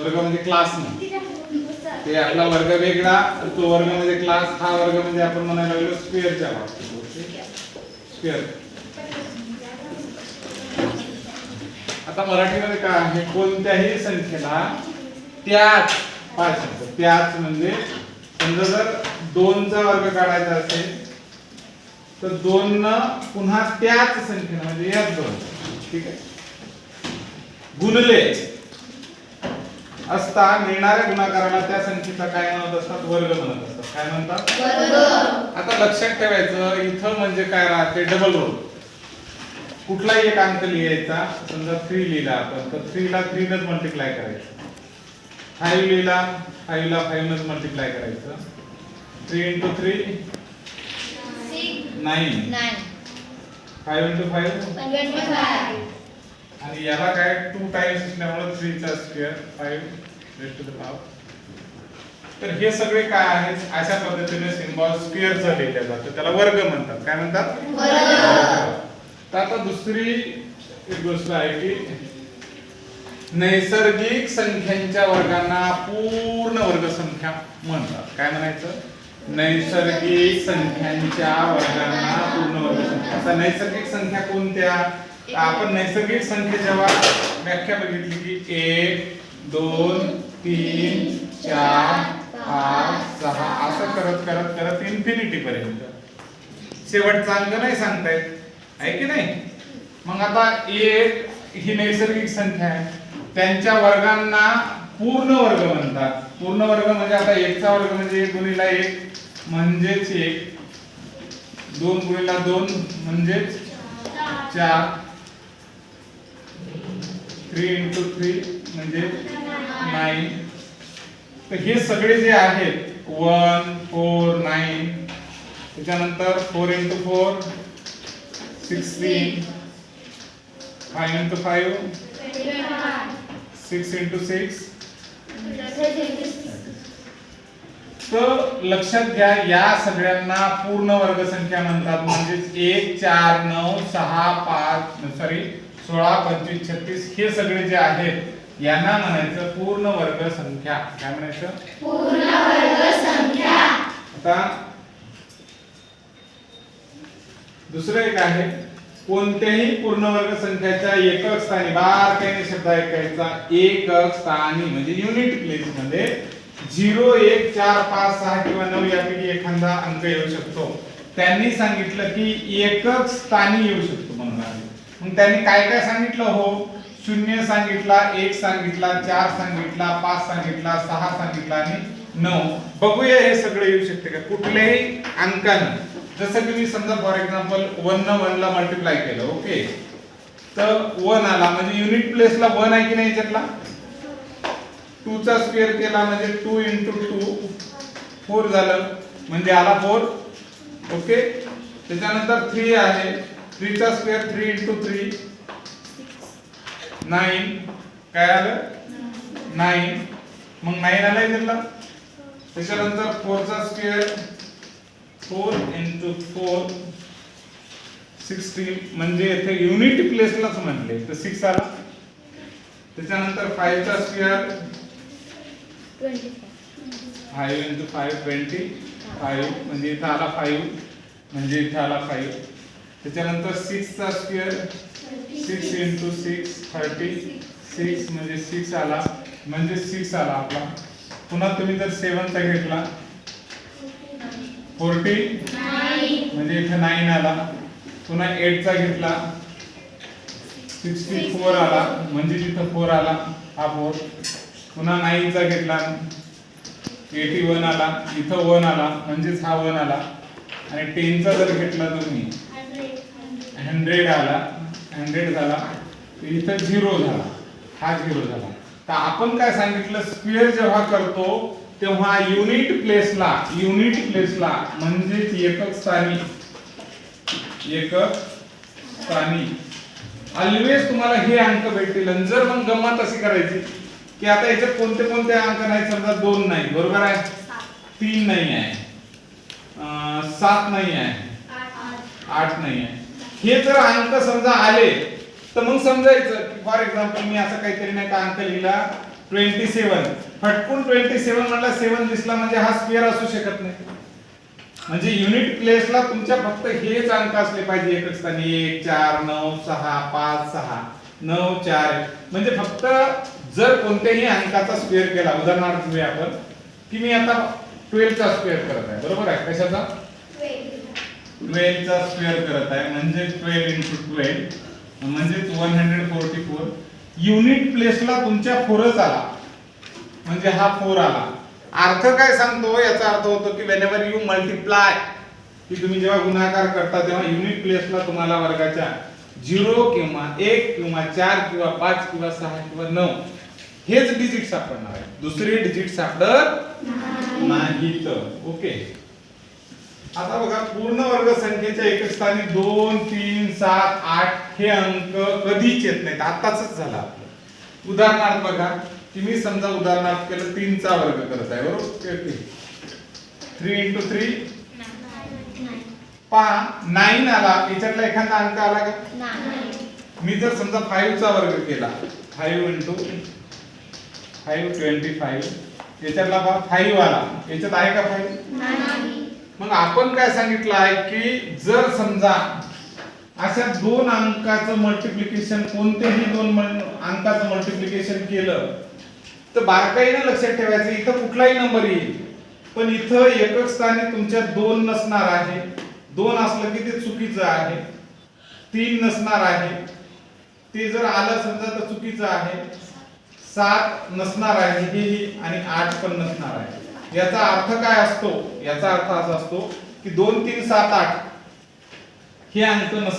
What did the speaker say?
वर्ग म्हणजे क्लास नाही. ते आपला वर्ग वेगळा तो वर्ग म्हणजे क्लास हा वर्ग म्हणजे आपण म्हणायला लागलो स्क्वेअरच्या बाबतीत. स्क्वेअर आता मराठीमध्ये काय आहे? कोणत्याही संख्येला त्याच पाच शब्द त्याच म्हणजे समजा जर दोनचा वर्ग काढायचा असेल तर दोन पुन्हा त्याच संख्येनं म्हणजे याच दोन ठीक आहे? गुणले. असता मिळणाऱ्या गुणाकाराला त्या संख्येचा काय म्हणत असतात? वर्ग म्हणत असतात. काय म्हणतात? आता लक्षात ठेवायचं इथं म्हणजे काय राहते? डबल रोल कुठलाही एक अंक लिहायचा समजा थ्री लिहिला आपण तर थ्रीला थ्रीनच मल्टिप्लाय करायचं. फाईव्ह लिहिला फाईव्हला फाईव्हनच मल्टिप्लाय करायचं. Three into three nine five into five आणि याला काय टू टाइम्स असल्यामुळे थ्रीचा square five raised to the power तर हे सगळे काय आहेत? अशा पद्धतीने सिम्बॉल स्क्वेअरचा लिहिल्या जातं त्याला वर्ग म्हणतात. काय म्हणतात? तर आता दुसरी एक गोष्ट आहे की नैसर्गिक संख्यांच्या वर्गांना पूर्ण वर्ग संख्या म्हणतात. काय म्हणायचं? नैसर्गिक संख्यांच्या वर्गांना पूर्ण वर्ग संख्या आता नैसर्गिक संख्या कोणत्या? आपण नैसर्गिक संख्या जेव्हा व्याख्या बघितली की एक दोन तीन चार पाच सहा असं करत करत करत इन्फिनिटी पर्यंत. शेवटचा अंक नाही सांगतायत. आहे की नाही? मग आता एक ही नैसर्गिक संख्या आहे. त्यांच्या वर्गांना पूर्ण वर्ग म्हणतात. पूर्ण वर्ग म्हणजे आता एकचा वर्ग म्हणजे एक गुणिला एक म्हणजेच एक. दोन गुणिला दोन म्हणजेच चार. थ्री इंटू थ्री म्हणजे नाईन तर हे सगळे जे आहेत वन फोर नाईन त्याच्यानंतर four into four sixteen five into five six into six तर लक्षात घ्या या सगळ्यांना पूर्ण वर्ग संख्या म्हणतात म्हणजेच एक चार नऊ सहा पाच सॉरी सोळा पंचवीस छत्तीस हे सगळे जे आहेत यांना म्हणायचं पूर्ण वर्ग संख्या. काय म्हणायचं? आता दुसरं एक आहे कोणत्याही पूर्ण वर्ग संख्याच्या एकक स्थानी बारकाईने शब्द ऐकायचा एकक स्थानी म्हणजे युनिट प्लेस मध्ये झिरो एक चार पाच सहा किंवा नऊ यापैकी एखादा अंक येऊ शकतो. त्यांनी सांगितलं की एकक स्थानी येऊ शकतो म्हणून. मग त्यांनी काय काय सांगितलं? हो. शून्य सांगितला एक सांगितला चार सांगितला पाच सांगितला सहा सांगितला आणि नऊ. बघूया हे सगळं येऊ शकते का? कुठल्याही अंकानं जसं की मी समजा फॉर एक्झाम्पल वन न वन ला मल्टिप्लाय केलं ओके तर वन आला म्हणजे युनिट प्लेसला वन आहे की नाही याच्यातला? टू चा स्क्वेअर केला म्हणजे टू इंटू टू फोर झालं. म्हणजे आला फोर ओके त्याच्यानंतर थ्री आहे. थ्रीचा square three into three nine काय आलं? नाईन मग नाईन आलाय त्यांना त्याच्यानंतर फोरचा square four into four sixteen म्हणजे येथे युनिट प्लेसलाच म्हणले. तर सिक्स आला. त्याच्यानंतर फाईव्हचा square five into five twenty five म्हणजे इथं आला फाईव्ह म्हणजे इथं आला फाईव्ह त्याच्यानंतर सिक्सचा square six into six thirty six म्हणजे सिक्स आला म्हणजे सिक्स आला आपला. पुन्हा तुम्ही जर सेवनचा घेतला फोर्टी म्हणजे इथं नाईन आला. पुन्हा एटचा घेतला सिक्स्टी फोर आला म्हणजे तिथं फोर आला हा फोर पुन्हा नाईनचा घेतला एटी वन आला इथं वन आला म्हणजेच हा वन आला. आणि टेनचा जर घेतला तुम्ही हंड्रेड आला हंड्रेड झाला इथं झिरो झाला हा झिरो झाला. तर आपण काय सांगितलं स्क्वेअर जेव्हा करतो तेव्हा युनिट प्लेसला युनिट प्लेसला म्हणजेच एकक स्थानी एकक स्थानी. ऑलवेज तुम्हाला हे अंक भेटतील. आणि जर मग गंमत अशी करायची की आता याच्यात कोणते कोणते अंक नाही समजा दोन नाही. बरोबर आहे? तीन नाही आहे. सात नाही आहे. आठ नाही आहे. हे जर अंक समजा आले तर मग समजायचं की फॉर एक्झाम्पल मी असं काहीतरी नाही का अंक लिहिला ट्वेंटी सेवन फटकून ट्वेंटी सेवन म्हणला सेवन दिसला म्हणजे हा स्क्वेअर असू शकत नाही. म्हणजे युनिट प्लेसला तुमच्या फक्त हेच अंक असले पाहिजे एकच स्थानी एक चार नऊ सहा पाच सहा नऊ चार. म्हणजे फक्त जर कोणत्याही अंकाचा स्क्वेअर केला उदाहरणार्थ घेऊया आपण की मी आता ट्वेल्थचा स्क्वेअर करत आहे. बरोबर आहे? कशाचा? 12 चा स्क्वेअर करत आहे म्हणजे 12 इंटू 12 म्हणजे 144 युनिट प्लेसला तुमच्या 4च आला. म्हणजे हा 4 आला. अर्थ काय सांगतो? याचा अर्थ होतो की वेन यू मल्टिप्लाय की तुम्ही जेव्हा गुणाकार करता तेव्हा युनिट प्लेसला तुम्हाला वर्गाच्या झिरो किंवा एक किंवा चार किंवा पाच किंवा सहा किंवा नऊ. हेच डिजिट सापडणार आहे. दुसरे डिजिट सापडत नाहीत. ओके. आता बघा पूर्ण वर्ग संख्येच्या एक स्थानी दोन तीन सात आठ हे अंक कधीच येत नाहीत. आताच झाला आपलं. उदाहरणार्थ बघा की मी समजा उदाहरणार्थ केलं तीनचा वर्ग करत आहे बरोबर? थ्री इंटू थ्री पहा नाईन आला. याच्यातला एखादा अंक आला का? मी जर समजा फाईव्हचा वर्ग केला five into five twenty five याच्यातला पहा फाईव्ह आला. याच्यात आहे का फाईव्ह मग आपण काय सांगितलं आहे की जर समजा अशा दोन अंकाचं मल्टिप्लिकेशन कोणतेही दोन अंकाचं मल्टिप्लिकेशन केलं तर बारकाईनं लक्षात ठेवायचं इथं कुठलाही नंबर येईल. पण इथं एकक स्थानी तुमच्या दोन नसणार आहे. दोन असलं की ते चुकीचं आहे. तीन नसणार आहे. ते जर आलं समजा तर चुकीचं आहे. सात नसणार आहे हेही आणि आठ पण नसणार आहे. याचा अर्थ काय असतो? याचा अर्थ असा असतो की दोन तीन सात आठ हे अंक नसले